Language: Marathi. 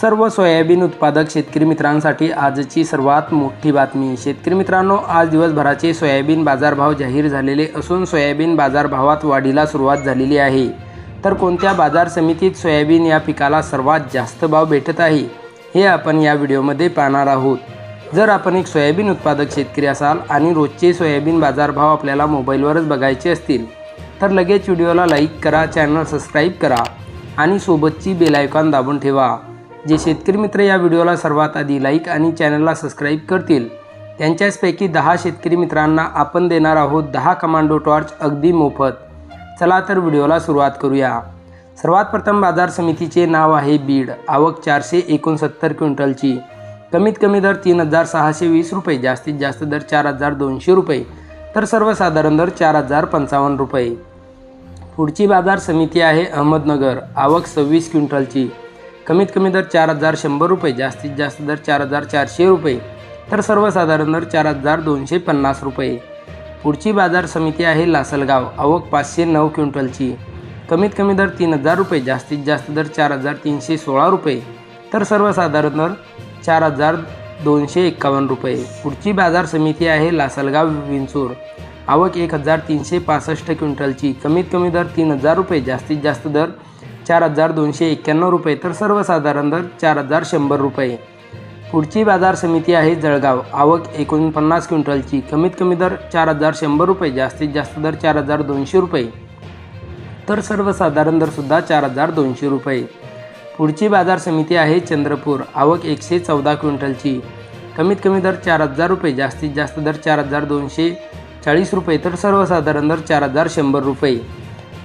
सर्व सोयाबीन उत्पादक शेतकरी मित्रांसाठी आजची सर्वात मोठी बातमी. शेतकरी मित्रांनो आज दिवसभराचे सोयाबीन बाजारभाव जाहीर झालेले असून सोयाबीन बाजारभावात वाढीला सुरुवात झालेली आहे. तर कोणत्या बाजार समितीत सोयाबीन या पिकाला सर्वात जास्त भाव भेटत आहे हे आपण या व्हिडिओमध्ये पाहणार आहोत. जर आपण एक सोयाबीन उत्पादक शेतकरी असाल आणि रोजचे सोयाबीन बाजारभाव आपल्याला मोबाईलवरच बघायचे असतील तर लगेच व्हिडिओला लाईक करा चॅनल सबस्क्राईब करा आणि सोबतची बेल आयकॉन दाबून ठेवा. जे शेतकरी मित्र या व्हिडिओला सर्वात आधी लाईक आणि चॅनलला सबस्क्राईब करतील. त्यांच्याचपैकी दहा शेतकरी मित्रांना आपण देणार आहोत दहा कमांडो टॉर्च अगदी मोफत. चला तर व्हिडिओला सुरुवात करूया. सर्वात प्रथम बाजार समितीचे नाव आहे बीड. आवक चारशे एकोणसत्तर क्विंटलची. कमीत कमी दर तीन हजार सहाशे वीस रुपये जास्तीत जास्त दर चार हजार दोनशे रुपये तर सर्वसाधारण दर चार हजार पंचावन्न रुपये. पुढची बाजार समिती आहे अहमदनगर. आवक सव्वीस क्विंटलची. कमीत कमी दर चार हजार शंभर रुपये जास्तीत जास्त दर चार हजार चारशे रुपये तर सर्वसाधारण दर चार हजार दोनशे पन्नास रुपये. पुढची बाजार समिती आहे लासलगाव आवक पाचशे नऊ क्विंटलची. कमीत कमी दर तीन हजार रुपये जास्तीत जास्त दर चार हजार तीनशे सोळा रुपये तर सर्वसाधारण दर चार हजार दोनशे एक्कावन्न रुपये. पुढची बाजार समिती आहे लासलगाव विंचूर आवक एक हजार तीनशे पासष्ट क्विंटलची. कमीत कमी दर तीन हजार रुपये जास्तीत जास्त दर चार हजार दोनशे एक्क्याण्णव रुपये. तर सर्वसाधारण दर चार हजार शंभर रुपये. पुढची बाजार समिती आहे जळगाव. आवक एकोणपन्नास क्विंटलची. कमीत कमी दर चार हजार शंभर रुपये. जास्तीत जास्त दर चार हजार दोनशे रुपये. तर सर्वसाधारण दरसुद्धा चार हजार दोनशे रुपये. पुढची बाजार समिती आहे चंद्रपूर. आवक एकशे चौदा क्विंटलची. कमीत कमी दर चार हजार रुपये. जास्तीत जास्त दर चार हजार दोनशे चाळीस रुपये. तर सर्वसाधारण दर चार हजार शंभर रुपये.